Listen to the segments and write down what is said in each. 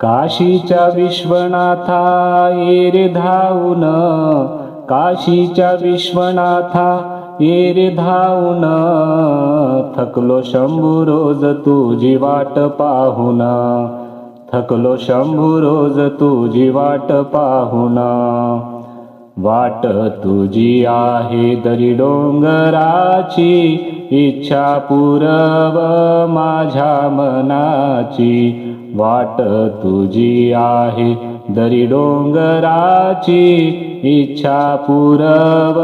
काशीच्या विश्वनाथा ये रे धावून काशीच्या विश्वनाथा ये रे धावून. थकलो शंभू रोज तुझी वाट पाहून थकलो शंभू रोज तुझी वाट पाहून. वाट तुझी आहे दरी डोंगराची इच्छा पुरव माझ्या मनाची. वाट तुझी आहे दरी डोंगराची इच्छा पुरव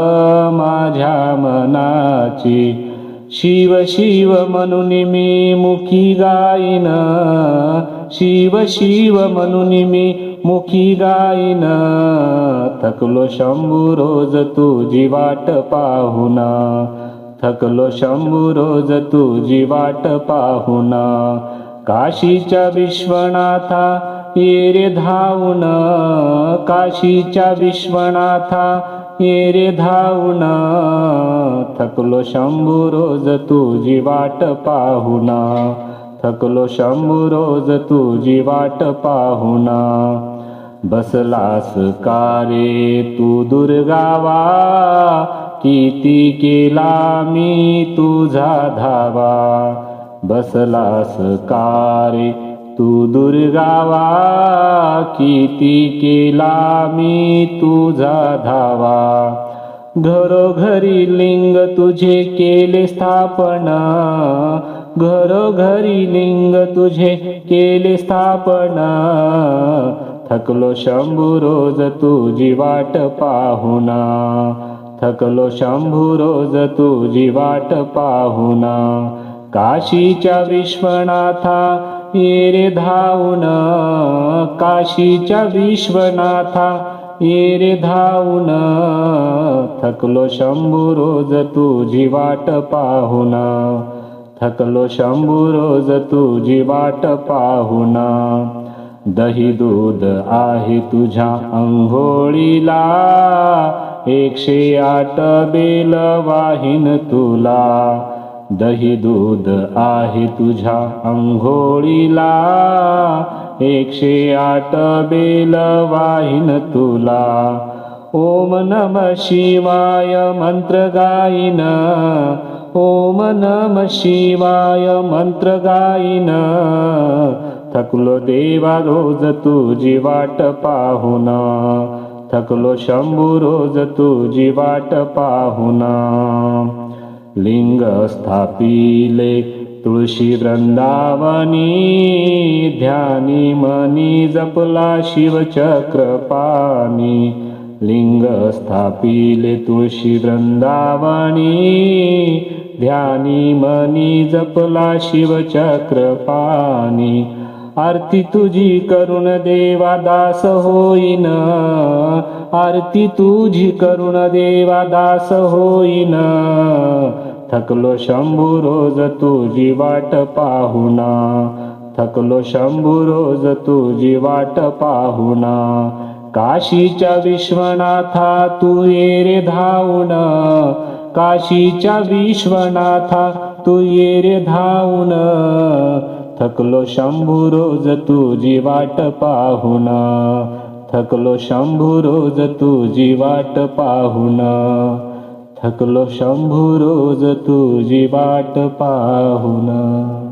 माझ्या मनाची. शिव शिव म्हणून मी मुखी गाईन. शिव शिव म्हणून मी मुखी गाईन. थकलो शंभू रोज तुझी वाट पाहुन. थकलो शंभू रोज तुझी वाट पाहुना. काशीच्या विश्वनाथा ये रे धावून काशीच्या विश्वनाथा ये रे धावून थकलो शंभू रोज तुझी वाट पाहून थकलो शंभू रोज तुझी वाट पाहून. बसलास का रे तू दुर्गावा? किती केला मी तुझा धावा? बसलास कारे तू दुर्गावा किती केला मी तुझा धावा. घरोघरी लिंग तुझे केले स्थापन. घरोघरी लिंग तुझे केले स्थापन. थकलो शंभू रोज तुझी वाट पाहुना. थकलो शंभू रोज तुझी वाट पाहुना. काशीच्या विश्वनाथा ये रे धावून काशीच्या विश्वनाथा ये रे धावून थकलो शंभू रोज तुझी वाट पाहून. थकलो शंभू रोज तुझी वाट पाहून. दही दूध आहे तुझ्या अंघोळीला एकशे आठ बेल वाहीन तुला. दही दूध आहे तुझ्या अंघोळीला एकशे आठ बेल वाहीन तुला. ओम नम शिवाय मंत्र गाईन. ओम नम शिवाय मंत्र गाईन. थकलो देवा रोज तुझी वाट पाहुन. थकलो शंभू रोज तुझी वाट पाहुना. लिंग स्थापिले तुळशी वृंदावनी ध्यानी मनी जपला शिवचक्र पाणी लिंग स्थापिले तुळशी वृंदावनी ध्यानी मनी जपला शिवचक्र पानी आरती तुझी करुण देवा दास होईन. आरती तुझी करुण देवा दास होईन. थकलो शंभू रोज तुझी वाट पाहुना. थकलो शंभू रोज तुझी वाट पाहुना. काशीच्या विश्वनाथा तू ये रे धावून. काशीच्या विश्वनाथा तू ये रे धावून. थकलो शंभू रोज तुझी वाट पाहून. थकलो शंभू रोज तुझी वाट पाहून. थकलो शंभू रोज तुझी वाट पाहून.